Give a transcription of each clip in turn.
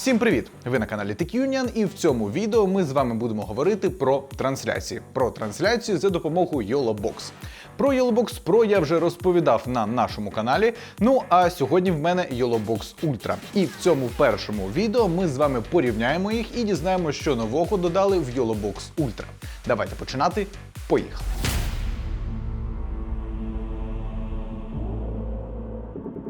Всім привіт! Ви на каналі TechUnion і в цьому відео ми з вами будемо говорити про трансляції. Про трансляцію за допомогою YOLOBOX. Про YOLOBOX Pro я вже розповідав на нашому каналі. Ну а сьогодні в мене YOLOBOX Ultra. І в цьому першому відео ми з вами порівняємо їх і дізнаємося, що нового додали в YOLOBOX Ultra. Давайте починати. Поїхали!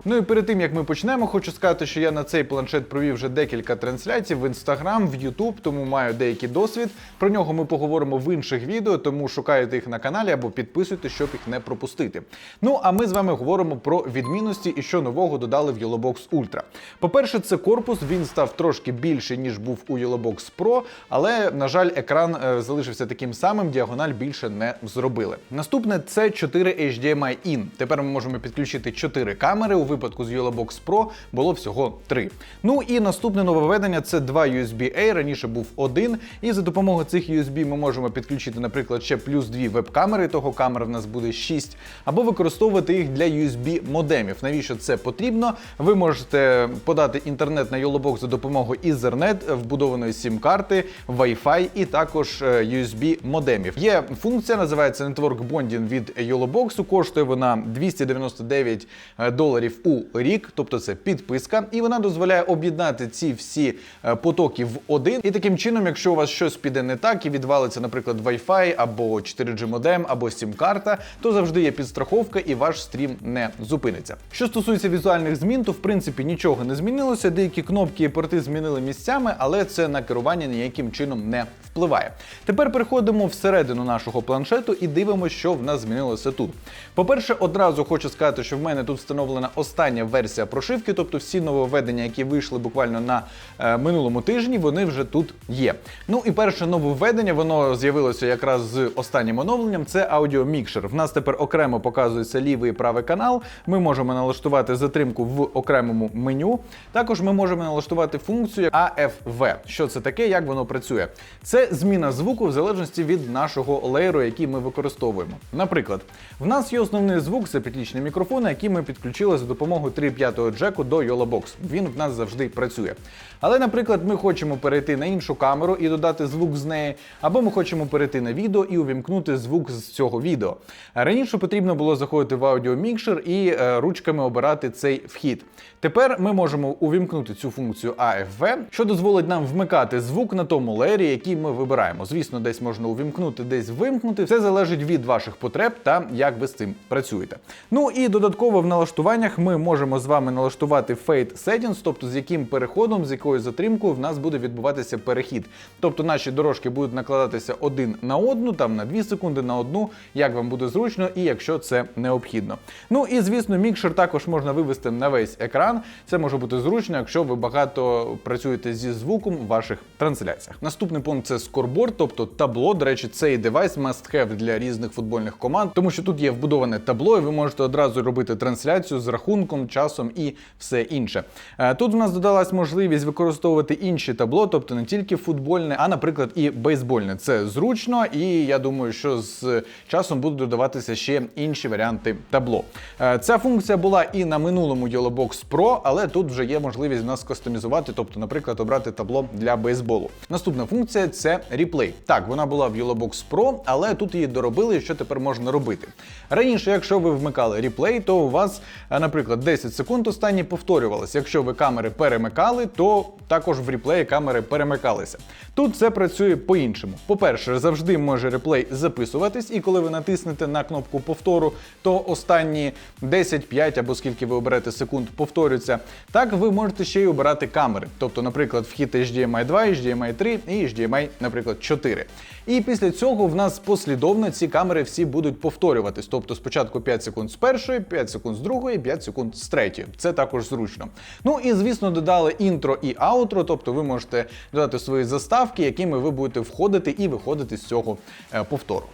Ну і перед тим як ми почнемо, хочу сказати, що я на цей планшет провів вже декілька трансляцій в Instagram, в YouTube, тому маю деякий досвід. Про нього ми поговоримо в інших відео, тому шукайте їх на каналі або підписуйтесь, щоб їх не пропустити. Ну а ми з вами говоримо про відмінності і що нового додали в YOLOBOX Ultra. По-перше, це корпус, він став трошки більший, ніж був у YOLOBOX Pro, але, на жаль, екран е, залишився таким самим, діагональ більше не зробили. Наступне це 4 HDMI in. Тепер ми можемо підключити 4 камери. Випадку з YOLOBOX Pro було всього 3. Ну і наступне нововведення це два USB-A, раніше був один. І за допомогою цих USB ми можемо підключити, наприклад, ще плюс дві веб-камери, того камер в нас буде 6, або використовувати їх для USB-модемів. Навіщо це потрібно? Ви можете подати інтернет на YOLOBOX за допомогою Ethernet, вбудованої сім-карти, Wi-Fi і також е, USB-модемів. Є функція, називається Network Bonding від YOLOBOX. Коштує вона 299 доларів у рік, тобто це підписка, і вона дозволяє об'єднати ці всі е, потоки в один. І таким чином, якщо у вас щось піде не так і відвалиться, наприклад, Wi-Fi або 4G модем, або сім-карта, то завжди є підстраховка і ваш стрім не зупиниться. Що стосується візуальних змін, то в принципі нічого не змінилося. Деякі кнопки і порти змінили місцями, але це на керування ніяким чином не впливає. Тепер переходимо всередину нашого планшету і дивимося, що в нас змінилося тут. По-перше, одразу хочу сказати, що в мене тут встановлена остання версія прошивки, тобто всі нововведення, які вийшли буквально на е, минулому тижні, вони вже тут є. Ну і перше нововведення, воно з'явилося якраз з останнім оновленням. Це аудіомікшер. В нас тепер окремо показується лівий і правий канал. Ми можемо налаштувати затримку в окремому меню. Також ми можемо налаштувати функцію AFV. Що це таке, як воно працює? Це зміна звуку в залежності від нашого леєру, який ми використовуємо. Наприклад, в нас є основний звук, це петлічний мікрофон, який ми підключили за допомогою 3.5 джеку до YOLOBOX. Він в нас завжди працює. Але, наприклад, ми хочемо перейти на іншу камеру і додати звук з неї, або ми хочемо перейти на відео і увімкнути звук з цього відео. Раніше потрібно було заходити в аудіомікшер і е, ручками обирати цей вхід. Тепер ми можемо увімкнути цю функцію AFV, що дозволить нам вмикати звук на тому леєрі, який ми вибираємо. Звісно, десь можна увімкнути, десь вимкнути. Все залежить від ваших потреб та як ви з цим працюєте. Ну і додатково в налаштуваннях ми можемо з вами налаштувати Fade Settings, тобто з яким переходом, з якою затримкою в нас буде відбуватися перехід. Тобто наші дорожки будуть накладатися один на одну, там на 2 секунди, на одну, як вам буде зручно і якщо це необхідно. Ну і звісно, мікшер також можна вивести на весь екран. Це може бути зручно, якщо ви багато працюєте зі звуком в ваших трансляціях. Наступний пункт це скорборд, тобто табло. До речі, цей девайс must have для різних футбольних команд, тому що тут є вбудоване табло, і ви можете одразу робити трансляцію з рахунком, часом і все інше. Е, Тут в нас додалась можливість використовувати інші табло, тобто не тільки футбольне, а, наприклад, і бейсбольне. Це зручно, і я думаю, що з часом будуть додаватися ще інші варіанти табло. Е, Ця функція була і на минулому YOLOBOX Pro, але тут вже є можливість в нас кастомізувати, тобто, наприклад, обрати табло для бейсболу. Наступна функція це реплей. Так, вона була в YOLOBOX Pro, але тут її доробили, що тепер можна робити. Раніше, якщо ви вмикали реплей, то у вас, е, наприклад, 10 секунд останні повторювалися. Якщо ви камери перемикали, то також в реплеї камери перемикалися. Тут це працює по-іншому. По-перше, завжди може реплей записуватись, і коли ви натиснете на кнопку повтору, то останні 10, 5 або скільки ви оберете секунд повторюються. Так ви можете ще й обирати камери. Тобто, наприклад, вхід HDMI 2, HDMI 3 і HDMI, наприклад, 4. І після цього в нас послідовно ці камери всі будуть повторюватись. Тобто спочатку 5 секунд з першої, 5 секунд з другої, 5 секунд з третьої. Це також зручно. Ну і звісно, додали інтро і аутро, тобто ви можете додати свої заставки, якими ви будете входити і виходити з цього е, повтору.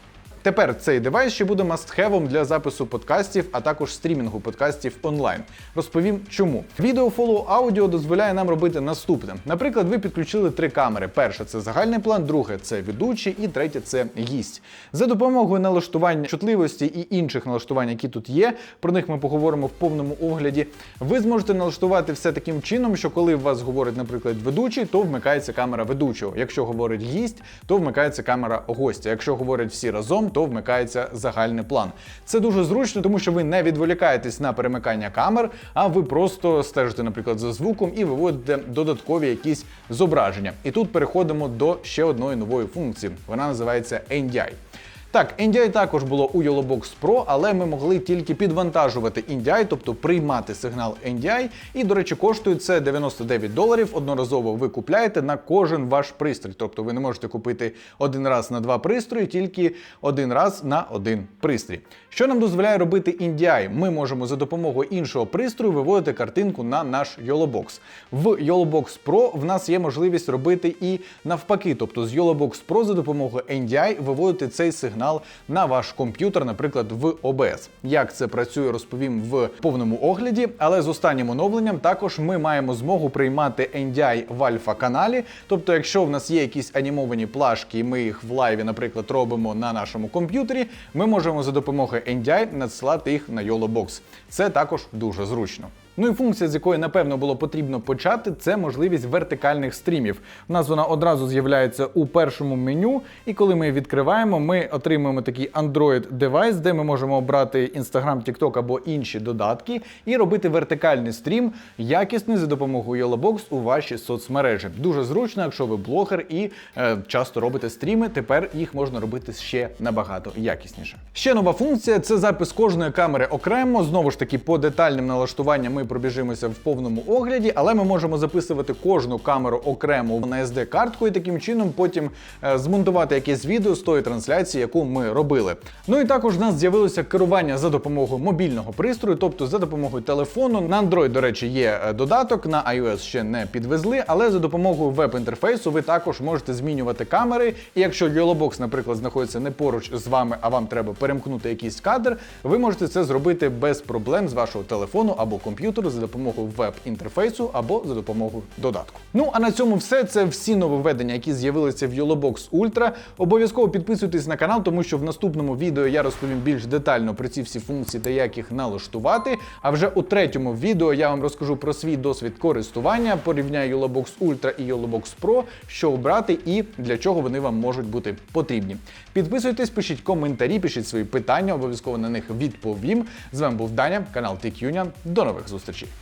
Тепер цей девайс ще буде мастхевом для запису подкастів, а також стрімінгу подкастів онлайн. Розповім чому. Відео Follow Audio дозволяє нам робити наступне. Наприклад, ви підключили три камери: перше це загальний план, друге це ведучий, і третє це гість. За допомогою налаштування чутливості і інших налаштувань, які тут є, про них ми поговоримо в повному огляді. Ви зможете налаштувати все таким чином, що коли вас говорить, наприклад, ведучий, то вмикається камера ведучого. Якщо говорить гість, то вмикається камера гостя. Якщо говорять всі разом, то вмикається загальний план. Це дуже зручно, тому що ви не відволікаєтесь на перемикання камер, а ви просто стежите, наприклад, за звуком і виводите додаткові якісь зображення. І тут переходимо до ще одної нової функції. Вона називається NDI. Так, NDI також було у YoloBox Pro, але ми могли тільки підвантажувати NDI, тобто приймати сигнал NDI. І, до речі, коштує це 99 доларів. Одноразово ви купляєте на кожен ваш пристрій. Тобто ви не можете купити один раз на два пристрої, тільки один раз на один пристрій. Що нам дозволяє робити NDI? Ми можемо за допомогою іншого пристрою виводити картинку на наш YoloBox. В YoloBox Pro в нас є можливість робити і навпаки, тобто з YoloBox Pro за допомогою NDI виводити цей сигнал на ваш комп'ютер, наприклад, в OBS. Як це працює, розповім в повному огляді. Але з останнім оновленням також ми маємо змогу приймати NDI в альфа-каналі. Тобто, якщо в нас є якісь анімовані плашки, і ми їх в лайві, наприклад, робимо на нашому комп'ютері, ми можемо за допомогою NDI надсилати їх на YoloBox. Це також дуже зручно. Ну і функція, з якої напевно було потрібно почати, це можливість вертикальних стрімів. У нас вона одразу з'являється у першому меню, і коли ми її відкриваємо, ми отримуємо такий Android девайс, де ми можемо обрати Instagram, TikTok або інші додатки, і робити вертикальний стрім, якісний за допомогою YellowBox у ваші соцмережі. Дуже зручно, якщо ви блогер і е, часто робите стріми. Тепер їх можна робити ще набагато якісніше. Ще нова функція це запис кожної камери окремо. Знову ж таки, по детальним налаштуванням ми пробіжимося в повному огляді, але ми можемо записувати кожну камеру окремо на SD-картку і таким чином потім е, змонтувати якесь відео з тої трансляції, яку ми робили. Ну і також в нас з'явилося керування за допомогою мобільного пристрою, тобто за допомогою телефону. На Android, до речі, є е, додаток, на iOS ще не підвезли, але за допомогою веб-інтерфейсу ви також можете змінювати камери. І якщо YellowBox, наприклад, знаходиться не поруч з вами, а вам треба перемкнути якийсь кадр, ви можете це зробити без проблем з вашого телефону або комп'ютеру за допомогою веб-інтерфейсу або за допомогою додатку. Ну а на цьому все. Це всі нововведення, які з'явилися в YellowBox Ultra. Обов'язково підписуйтесь на канал, тому що в наступному відео я розповім більш детально про ці всі функції та як їх налаштувати. А вже у третьому відео я вам розкажу про свій досвід користування, порівняю YellowBox Ultra і YellowBox Pro, що обрати і для чого вони вам можуть бути потрібні. Підписуйтесь, пишіть коментарі, пишіть свої питання, обов'язково на них відповім. З вами був Даня, канал TechUnion. До нових зустрічей зустрічі.